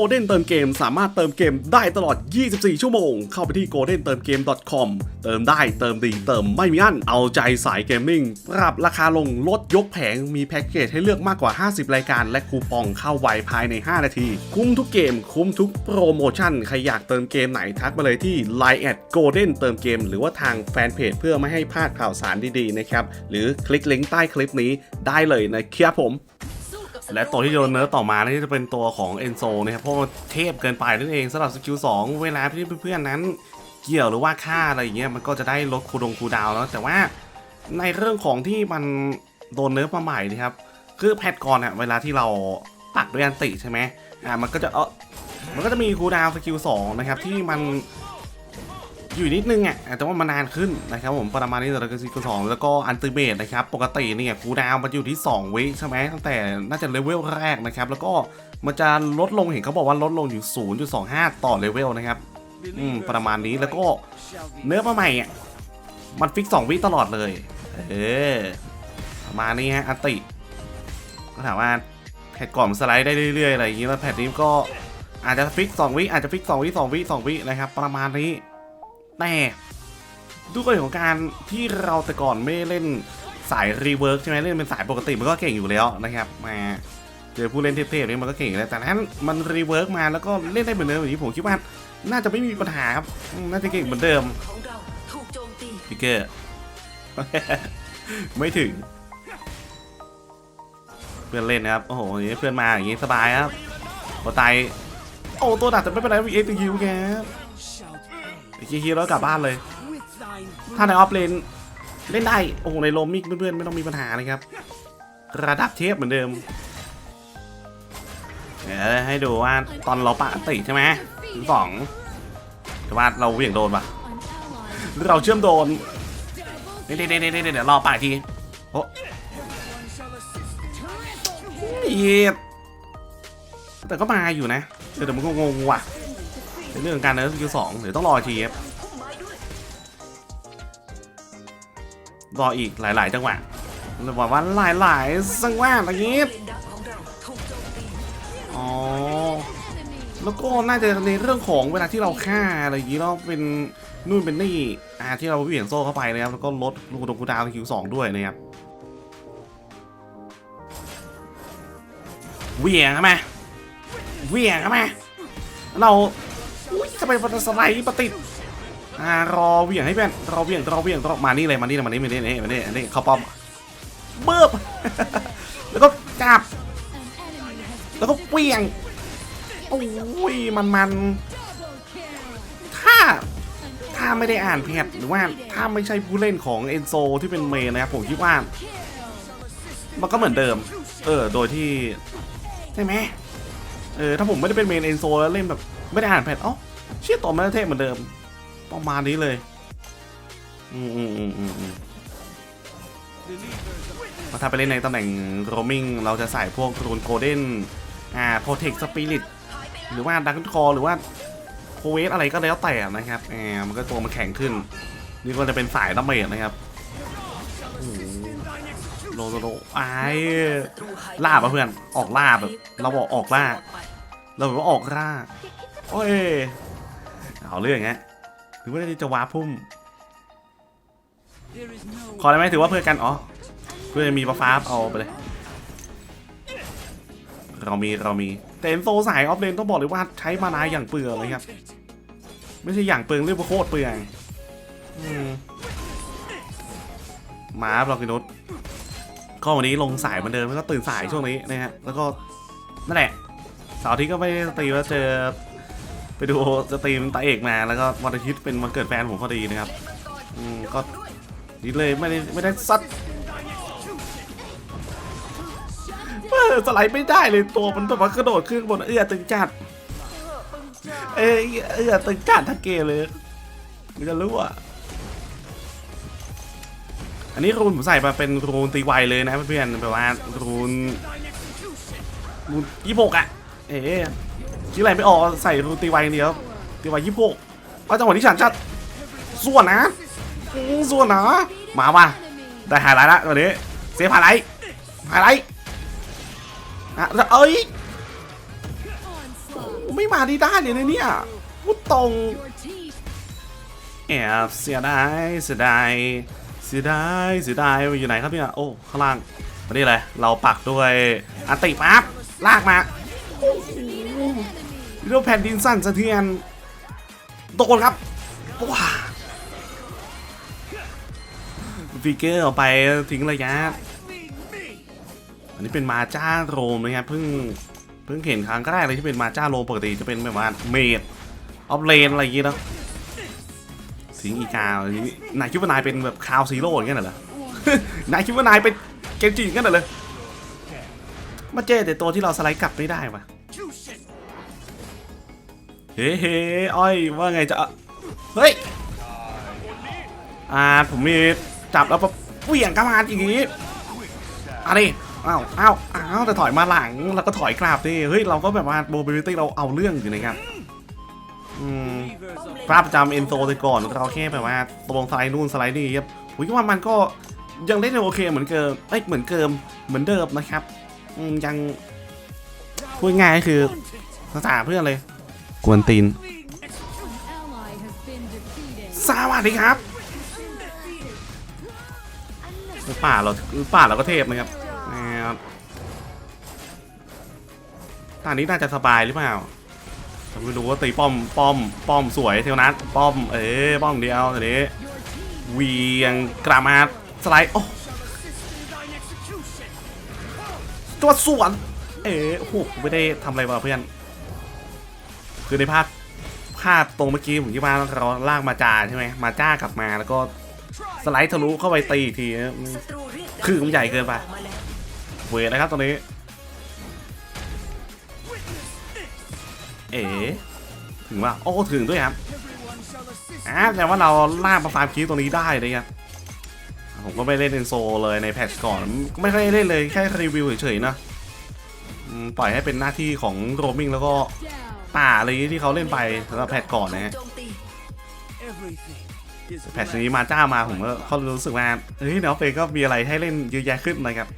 Golden เติมเกมสามารถเติมเกมได้ตลอด 24 ชั่วโมง เข้าไปที่ golden เติมเกม .com เติมได้เติมดีเติมไม่มีอั้น เอาใจสายเกมมิ่ง ปรับราคาลงลดยกแผง มีแพ็กเกจให้เลือกมากกว่า 50 รายการ และคูปองเข้าไวภายใน 5 นาที คุ้มทุกเกม คุ้มทุกโปรโมชั่น ใครอยากเติมเกมไหนทักมาเลยที่ Line แอด Golden เติมเกม หรือว่าทางแฟนเพจเพื่อไม่ให้พลาดข่าวสารดีๆนะครับ หรือคลิกลิงก์ใต้คลิปนี้ได้เลยนะครับผม และตัวที่โดนเนิร์ฟต่อมานี่จะเป็นตัวของเอนโซนะครับเพราะมันเทพเกินไปนั่นเองสำหรับสกิล2เวลาที่เพื่อนๆนั้น เกี่ยวหรือว่าฆ่าอะไรอย่างเงี้ยมันก็จะได้ลดคูดงคูดาวแล้วแต่ว่าในเรื่องของที่มันโดนเนิร์ฟมาใหม่นะครับคือแพทก่อนอะเวลาที่เราปักด้วยอันติใช่ไหมอ่ามันก็จะเออมันก็จะมีคูดาวสกิล2นะครับที่มัน อยู่นิดนึงอะแต่ว่ามันนานขึ้นนะครับผมประมาณนี้แต่ละก็ซีก็สองแล้วก็อันติเมตนะครับปกติเนี่ยคูดาวมันอยู่ที่ 2 วิใช่ไหมตั้งแต่น่าจะเลเวลแรกนะครับแล้วก็มันจะลดลงเห็นเขาบอกว่าลดลงอยู่ 0.25 ต่อเลเวลนะครับอืมประมาณนี้แล้วก็เนื้อมาใหม่อะมันฟิก 2 วิตลอดเลย เออประมาณนี้ฮะอันติก็ถามว่าแพทก่อนมันสไลด์ได้เรื่อยๆอะไรอย่างงี้แล้วแพทนี้ก็อาจจะฟิก 2 วิอาจจะฟิก 2 วิ 2 วิ 2 วินะครับประมาณนี้ แต่ด้วยกฎของการที่เราแต่ก่อนไม่เล่นสายรีเวิร์กใช่ไหมเล่นเป็นสายปกติมันก็เก่งอยู่แล้วนะครับมาเจอผู้เล่นเทพๆนี่มันก็เก่งอยู่แล้วแต่นั้นมันรีเวิร์กมาแล้วก็เล่นได้เหมือนเดิมอย่างนี้ผมคิดว่าน่าจะไม่มีปัญหาครับอืมน่าจะเก่งเหมือนเดิมของเราถูกโจมตีพิกเกอร์ไม่ถึง เพื่อนเล่นนะครับโอ้โหอย่างนี้เพื่อนมาอย่างนี้สบายครับพอตายโอ้ตัวดัดแต่ไม่เป็นไรวีเอ็กซ์ยูแก ไอ้เคียร์แล้วกลับบ้านเลย ถ้าในออฟเลนเล่นได้ โอ้โห ในโรมมิกเพื่อนๆ ไม่ต้องมีปัญหานะครับ ระดับเทพเหมือนเดิม เดี๋ยวให้ดูว่าตอนเราปะติใช่ไหมสองแต่ว่าเราเหวี่ยงโดนปะเราเชื่อมโดนเดี๋ยวเดี๋ยวเดี๋ยวเดี๋ยวรอปะทีโอ้ยแต่ก็มาอยู่นะ แต่เดี๋ยวมันก็งงว่ะ เรื่องการเนิร์สกิลสองเดี๋ยวต้องรอทีครับรออีกหลาย ๆ จังหวะเลยบอกว่าหลายๆจังหวะอะไรงี้อ๋อ แล้วก็น่าจะในเรื่องของเวลาที่เราฆ่าอะไรอย่างงี้เราเป็นนู่นเป็นนี่อ่าที่เราเหวี่ยงโซ่เข้าไปนะครับแล้วก็ลดลูกดงกูดาวคิวสองด้วยนะครับเหวี่ยงใช่ไหมเหวี่ยงใช่ไหมเรา อุ้ยทำไมมันสไลด์ปะติดอ่ารอเวี่ยงให้เพื่อนรอเวี่ยงรอเวี่ยงรอมานี่เลยมานี่เลยมานี่มานี่มานี่มานี่มานี่เขาป้อมเบิบแล้วก็จับ แล้วก็เหวี่ยงโอ้ยมันมันถ้าถ้าไม่ได้อ่านแพทหรือว่าถ้าไม่ใช่ผู้เล่นของเอนโซที่เป็นเมนนะครับผมคิดว่า มันก็เหมือนเดิม เออ โดยที่ ใช่ไหมเออถ้าผมไม่ได้เป็นเมนเอนโซแล้วเล่นแบบ ไม่ได้อ่านแพทเอ้าเชี่ยต่อมาเทพเหมือนเดิม ประมาณนี้เลย อืมอืมอืมอืมอืมถ้าไปเล่นในตำแหน่งโรมิงเราจะใส่พวกรูนโกลเด้น อ่าโปรเทคสปิริต หรือว่าดักคอหรือว่าโคเวสอะไรก็แล้วแต่นะครับอ่ามันก็ตัวมันแข็งขึ้น นี่ก็จะเป็นสายดาเมจนะครับโอ้โหโลโลโลไอ้ล่าปะเพื่อน ออกล่าแบบ เราบอกออกล่า เราแบบว่าออกล่า โอ้ย เอาเรื่องฮะหรือว่าจะวาร์พุ่ม ขอได้ไหมถือว่าเพื่อกัน อ๋อ เพื่อมีปลาฟ้าเอาไปเลย เรามีเรามี แต่เอ็นโซสายออฟเลนต้องบอกเลยว่าใช้มานายอย่างเปลืองเลยครับ ไม่ใช่อย่างเปลืองเรียกว่าโคตรเปลืองมมาบล็อกกินุสก็วันนี้ลงสายเหมือนเดิมแล้วก็ตื่นสายช่วงนี้นะฮะ แล้วก็นั่นแหละสาร์อาที่ก็ไม่ได้สตรีมแล้วเจอ ไปดูสตรีมตาเอกมาแล้วก็วันอาทิตย์เป็นวันเกิดแฟนผมพอดีนะครับอืมก็นี่เลยไม่ได้ไม่ได้ซัดสไลด์ไม่ได้เลยตัวมันแบบว่ากระโดดขึ้นบนเอื้อตึงจัด เอ้ยเอื้อตึงจัดทั้งเกเลยมันจะรู้อะอันนี้รูนผมใส่มาเป็นรูนตีไวเลยนะเพื่อนๆแบบว่ารูนรูนยี่หกอะ เอ๊ะ คิดอะไรไม่ออกใส่ตีไวอย่างเดียวตีไวยี่หกก็จังหวะที่ฉันชัดส่วนนะส่วนนะมาว่ะได้ไฮไลท์ละวันนี้เซฟไฮไลท์ไฮไลท์อะเอ้ยไม่มาดีได้เลยนะเนี่ยพูดตรงแอบเสียดายเสียดายเสียดายเสียดายอยู่ไหนครับเนี่ยโอ้ข้างล่างมานี่เลยเราปักด้วยอันติปั๊บลากมาเรื่ องแผ่นดินสั่นสะเทือนโดนครับว้าฟิกเกอร์เอาไปทิ้งระยะ อันนี้เป็นมาจ้าโรมนะครับเพิ่งเพิ่งเห็นครั้งแรกเลยที่เป็นมาจ้าโรมปกติจะเป็นแบบว่าเมดออฟเลนอะไรอย่างเงี้เนะสิงอีกาอะไรนี้นายคิดว่านายเป็นแบบคาวซีโร่อย่างเงี้ยเหรอนายคิดว่านายเป็นเกมจิอย่างเงี้ยเหรอมาเจอแต่ตัวที่เราสไลด์กลับไม่ได้วะ เฮ้เฮ้อ้อยว่าไงจะเฮ้ยอ่าผมมีจับแล้วแบบเหวี่ยงกระมาอย่างงี้อะดิอ้าวอ้าวอ้าวแต่ถอยมาหลังแล้วก็ถอยกลับดิเฮ้ยเราก็แบบว่าโมบิลิตี้เราเอาเรื่องอยู่นะครับอืมภาพประจำเอนโซไปก่อนเราแค่แบบว่าตรงสไลด์นู่นสไลด์นี่ครับผมว่ามันก็ยังได้โอเคเหมือนเกิมเอ้ยเหมือนเกิมเหมือนเดิมนะครับอืมยังพูดง่ายคือภาษาเพื่อนเลย กวนตีน สวัสดีครับ ป่าเราป่าเราก็เทพนะครับนะครับตอนนี้น่าจะสบายหรือเปล่าผมไม่รู้ว่าตีป้อมป้อมป้อมสวยเทวนัทป้อมเอ๊ป้อมเดียวทีนี้เวียงกรามาสไลด์โอ้ตัวสวน เอ๋โอ้โหไม่ได้ทำอะไรมาเพื่อน คือในภาพภาพตรงเมื่อกี้ผมคิดว่าเราลากมาจาใช่ไหมมาจ้ากลับมาแล้วก็สไลด์ทะลุเข้าไปตีทีคือมันใหญ่เกินไปเวทนะครับตอนนี้ เอ๋ถึงว่าโอ้ถึงด้วยครับอ่าแต่ว่าเราลากมาฟาร์มคีตรงนี้ได้เลยครับผมก็ไม่เล่นเอนโซเลยในแพทช์ก่อน ไม่ค่อยเล่นเลยแค่รีวิวเฉยๆนะปล่อยให้เป็นหน้าที่ของโรมิงแล้วก็ ป่าอะไรที่เขาเล่นไปสำหรับแพทก่อนนะฮะแพทนี้มาจ้ามาผมก็เขารู้สึกว่าเฮ้ยเนาะเฟก็มีอะไรให้เล่นเยอะแยะขึ้นนะครับ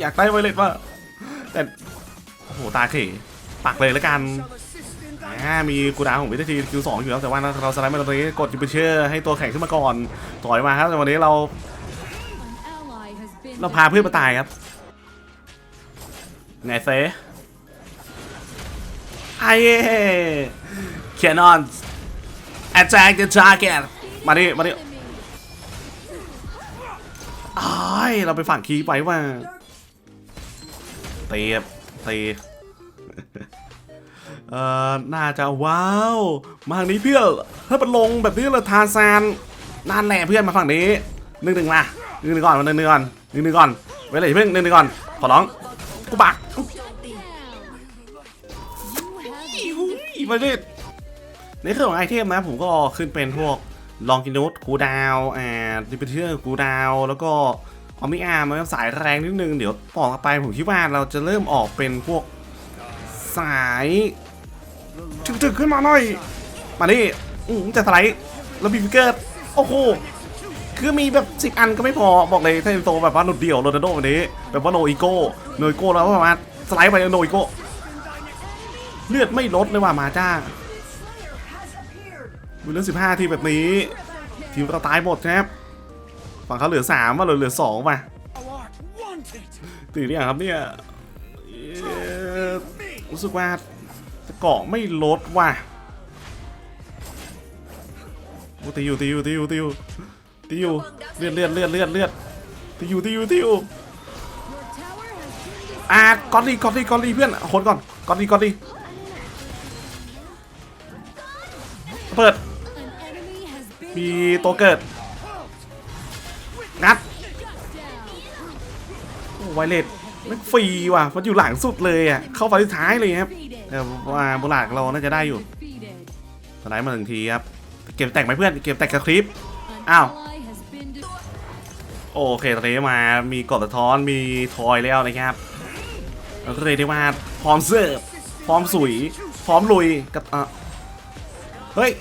อยากได้ไวเลตว่าแต่โอ้โหตาเขปักเลยแล้วกันมีกูดาของวิทยทีคิวสองอยู่แล้วแต่ว่าเราสไลด์มาตรงนี้กดจิบเชอร์ให้ตัวแข็งขึ้นมาก่อนถอยมาครับแต่วันนี้เรา เราพาเพื่อนมาตายครับไงเซ ไอ้แคนนอน attack the target มาดิ มาดิ enemy. อ้ยเราไปฝั่งคีไปว่าเตียบตีเอ่อ น่าจะว้าว มาทางนี้เพื่อนถ้าเป็นลงแบบนี้เลยทาซานนั่นแหละเพื่อนมาฝั่งนี้หนึ่งหนึ่งมาหนึ่งหนึ่งก่อนมาหนึ่งหนึ่งก่อนหนึ่งหนึ่งก่อนไว้เลยเพิ่งหนึ่งหนึ่งก่อน ขอร้อง กูบัก มาดิในเครื่องของไอเทมนะผมก็ขึ้นเป็นพวกลองกินุสกูดาวอ่าดิปเทอร์กูดาวแล้วก็ออมิอาร์มันสายแรงนิดนึง เดี๋ยวต่อไปผมคิดว่าเราจะเริ่มออกเป็นพวกสายถึกๆขึ้นมาหน่อย มาดิอืมจะสไลด์แล้วบีฟิกเกอร์โอ้โหคือมีแบบสิบอันก็ไม่พอบอกเลยถ้าเป็นโตแบบว่าหนุดเดี่ยวโรนัลโดวันนี้แบบว่าโนอีโก้โนอีโก้แล้วประมาณสไลด์ไปโนอีโก้ เลือดไม่ลดเลยว่ะมาจ้ามีเลือดสิบห้าทีแบบนี้ ทีมเราตายหมดครับฝั่งเขาเหลือสามว่าเหลือเหลือสองป่ะตื่นหรือยังครับเนี่ยรู้สึกว่าเกาะไม่ลดว่ะตีอยู่ตีอยู่ตีอยู่ตีอยู่ตีอยู่เลือดเลือดเลือดเลือดเลือดตีอยู่ตีอยู่ตีอยู่อะกอดดีกอดดีกอดดีเพื่อนคนก่อนกอดดีกอดดี เปิด มีตัวเกิด งัดโอ้ไวเลสไม่ฟรีว่ะ มันอยู่หลังสุดเลยอะ เข้าไฟท้ายเลยครับแต่ว่าโบราณเราน่าจะได้อยู่สไลด์มาหนึ่งทีครับ เก็บแตกไหมเพื่อน เก็บแตกกับคลิป An Ow. ally has been defeated. โอเคตอนนี้มา มีกดสะท้อน มีทอยแล้วนะครับเรียกได้ว่าพร้อมเสิร์ฟ พร้อมสุย พร้อมลุยกับอะ เฮ้ย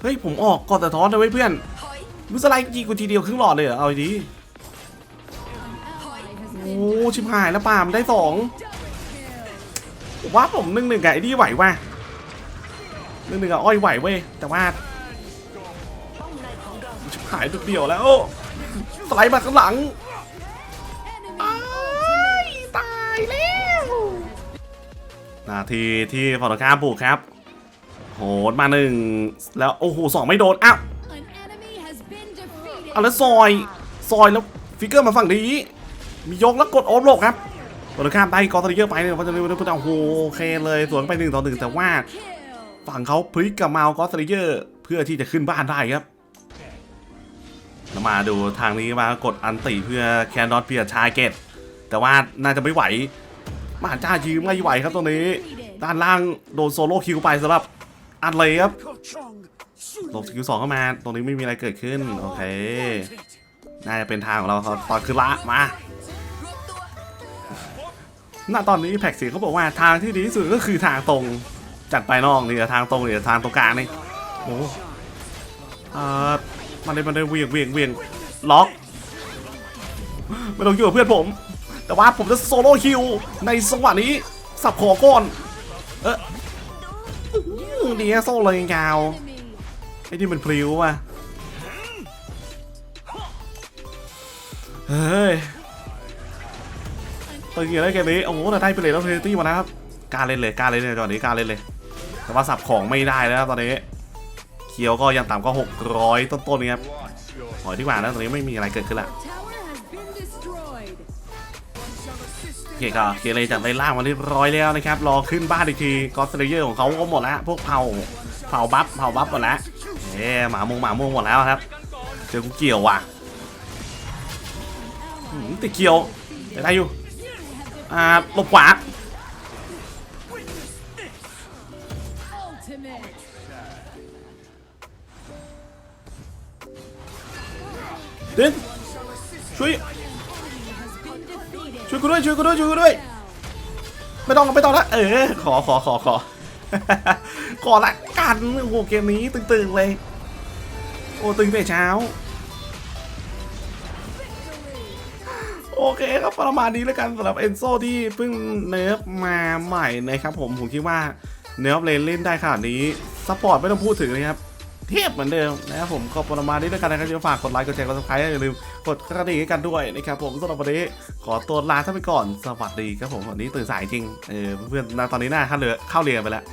เฮ้ย ผมออกกอดสะท้อนเลยเพื่อนถอยมุสไลด์จีกูทีเดียวครึ่งหลอดเลยเหรอ เอาดีโอ้ชิบหายแล้วป่ามได้สองว่าผมหนึ่งหนึ่งไอ้นี่ไหวว่ะหนึ่งหนึ่งกับอ้อยไหวเว้ย แต่ว่าชิบหายตัวเดียวแล้ว สไลด์มาข้างหลังตายแล้ว นาทีที่ฝั่งตรงข้าบุกครับ โหดมาหนึ่งแล้วโอ้โหสองไม่โดนอ้าว An enemy has been defeated. เอาแล้วซอยซอยแล้วฟิกเกอร์มาฝั่งนี้ มียกแล้วกดโอฟโลกครับฝั่งตรงข้ามได้กอตเยอะไปเนี่ยเพราะจะเรียกว่าโอ้โหโอเคเลยสวนไปหนึ่งต่อหนึ่งแต่ว่า Kill. ฝั่งเขาพลิกกับเมาส์กอสเลเยอร์เพื่อที่จะขึ้นบ้านได้ครับแล้วมาดูทางนี้มากดอันติเพื่อแคนดอนเปียชาเกตแต่ว่าน่าจะไม่ไหวมหาจ้ายืมไม่ไหวครับตรงนี้ ด้านล่างโดนโซโล่คิวไปสำหรับ อันเลยครับลงคิวสองเข้ามา ตรงนี้ไม่มีอะไรเกิดขึ้น โอเค น่าจะเป็นทางของเราตอนขึ้นละมารวมตัวณตอนนี้แพ็กเสียงเขาบอกว่าทางที่ดีที่สุดก็คือทางตรง จัดไปน้องนี่ทางตรงนี่ทางตรงกลางนี่โอ้เออมันเลยมันเลยเวียงเวียงเวียงล็อกไม่ต้องอยู่กับเพื่อนผม แต่ว่าผมจะโซโล่คิวในจังหวะนี้ สับคอก้อน เอออื้อ ดีนะโซ่เลยยาวไอ้ที่มันพลิ้วว่ะเฮ้ยตึงอย่างไรเกมนี้โอ้โหแต่ได้ไปเลยแล้วเทตี้มาแล้วครับกล้ารเล่นเลยกล้ารเล่นเลยตอนนี้กล้ารเล่นเลย แต่ว่าสับของไม่ได้แล้วตอนนี้เคียวก็ยังต่ำก็600 ต้นๆนะครับขอยดีกว่านะตอนนี้ไม่มีอะไรเกิดขึ้นละ โอเคก็เคเลยจากไล่ล่างมาเรียบร้อยแล้วนะครับ รอขึ้นบ้านอีกทีกอสเลเยอร์ของเขาก็หมดแล้ว พวกเผาเผาบัฟเผาบัฟหมดแล้วเอ๊หมามงหมามงหมดแล้วครับ เจอกูเกี่ยวว่ะติดเกี่ยวได้อยู่ อ่าลบขวา Ultimate. ดึงช่วย ช่วยกูด้วยช่วยกูด้วยช่วยกูด้วย ไม่ต้องไม่ต้องละเออขอขอขอขอขอละกันโอ้โหเกมนี้ตึงๆเลย โอ้ตึงแต่เช้า โอเคครับประมาณนี้แล้วกันสำหรับเอนโซที่เพิ่งเนิร์ฟมาใหม่นะครับผมผมคิดว่าเนิร์ฟเลนเล่นได้ขนาดนี้ซัพพอร์ตไม่ต้องพูดถึงเลยครับ เทียบเหมือนเดิมนะครับผมขอบประมาณนี้ด้วยกันนะครับอย่าฝากกดไลค์กดแชร์กดซับสไครต์อย่าลืมกดกระดิ่งให้กันด้วยนะครับผมสำหรับวันนี้ขอตัวลาท่านไปก่อนสวัสดีครับผมวันนี้ตื่นสายจริงเออเพื่อนๆตอนนี้น่าเข้าเรือเข้าเรียนไปแล้ว